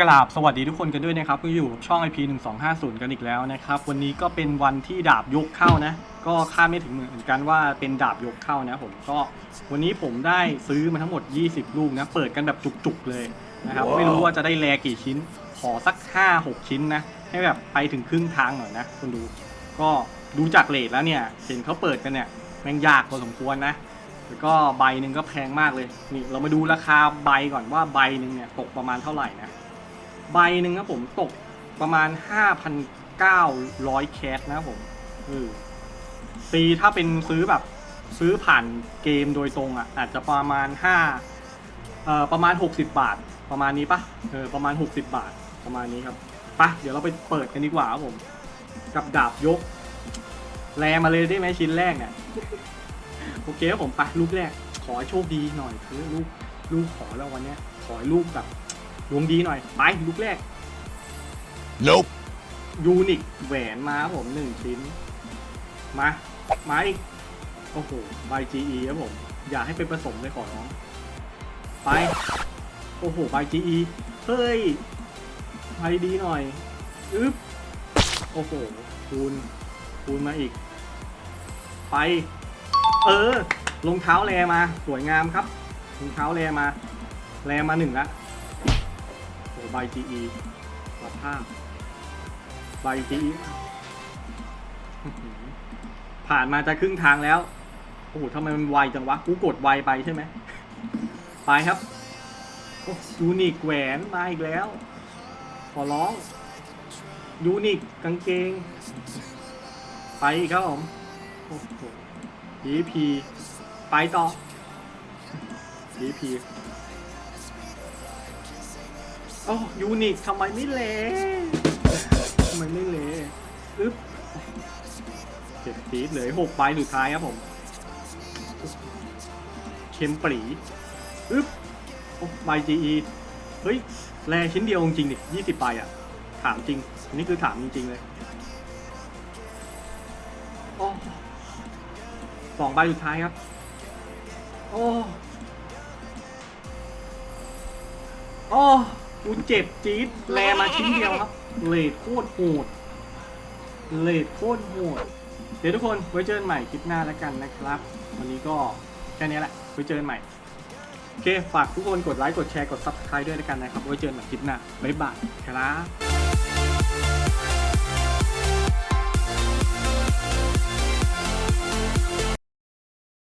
กราบสวัสดีทุกคนกันด้วยนะครับก็อยู่กับช่อง IP 1 2 5 0 กันอีกแล้วนะครับ วันนี้ก็เป็นวันที่ดาบยกเข้านะ ก็คาดไม่ถึงเหมือนกันว่าเป็นดาบยกเข้านะผมก็วันนี้ผมได้ซื้อมาทั้งหมด 20 ลูกนะ เปิดกันแบบจุกๆเลยนะครับว้าวไม่รู้ว่าจะได้แลกี่ชิ้น ขอสัก 5-6 ชิ้นนะ ให้แบบไปถึงครึ่งทางหน่อยนะคุณดู ก็ดูจากเลทแล้วเนี่ย เห็นเขาเปิดกันเนี่ยแม่งยากพอสมควรนะแล้วก็ใบหนึ่งก็แพงมากเลยนี่เรามาดูราคาใบก่อนว่าใบหนึ่งเนี่ยตกประมาณเท่าไหร่นะ ใบหนึ่งครับผมตกประมาณ 5,900 แคสนะครับผมเออตีถ้าเป็นซื้อแบบซื้อผ่านเกมโดยตรงอะ อาจจะประมาณ5เอ่อประมาณ 60 บาท ประมาณนี้ปะเออประมาณ 60 บาทประมาณนี้ครับปะเดี๋ยวเราไปเปิดกันดีกว่าครับผม กับดาบยก แรมาเลยได้ไหมชิ้นแรกเนี่ยโอเคครับผมไปลูกแรก ขอให้โชคดีหน่อยคือลูกลูกขอแล้ววันเนี้ยขอให้ลูกแบบ ดวงดีหน่อย ไปลูกแรก Nope. ยูนิคแหวนมาครับผมหนึ่งชิ้น มา มาอีก โอ้โหใบ GE ครับผม อย่าให้เป็นผสมเลยขอร้อง ไป โอ้โหใบ GE เฮ้ยใบดีหน่อย อึ๊บ โอ้โห คูณ คูณมาอีก ไป เออรองเท้าแรมา สวยงามครับรองเท้าแรมาแรมาหนึ่งละ โอ้โหใบ GE สภาพใบ GE อื้อหือผ่านมาจะครึ่งทางแล้ว โอ้โหทำไมมันไวจังวะ กูกดไวไปใช่ไหม ไปครับยูนิคแหวนมาอีกแล้ว ขอร้อง ยูนิคกางเกง ไปอีกครับผม โอ้โห DP ไปต่อ DP โอ้ยูนิคทำไมไม่เละทำไมไม่เละอึ๊บเจ็บปีดเลยหกใบสุดท้ายครับผมเข็มปรีอึ๊บโอ้ใบ GE เฮ้ย แลชิ้นเดียวจริงดิยี่สิบใบอะถามจริงนนี้คือถามจริง ๆ เลยโอ้สองใบสุดท้ายครับ โอ้ โอ้ กูเจ็บจี๊ดแลมาชิ้นเดียวครับเลดโคตรโหดเลดโคตรโหดเดี๋ยวทุกคนไว้เจอกันใหม่คลิปหน้าแล้วกันนะครับ วันนี้ก็แค่นี้แหละไว้เจอกันใหม่โอเคฝากทุกคนกดไลค์กดแชร์กดซับสไคร b e ด้วยแล้วกันนะครับไว้เจอกันใหม่คลิปหน้าบ๊ายบายครับ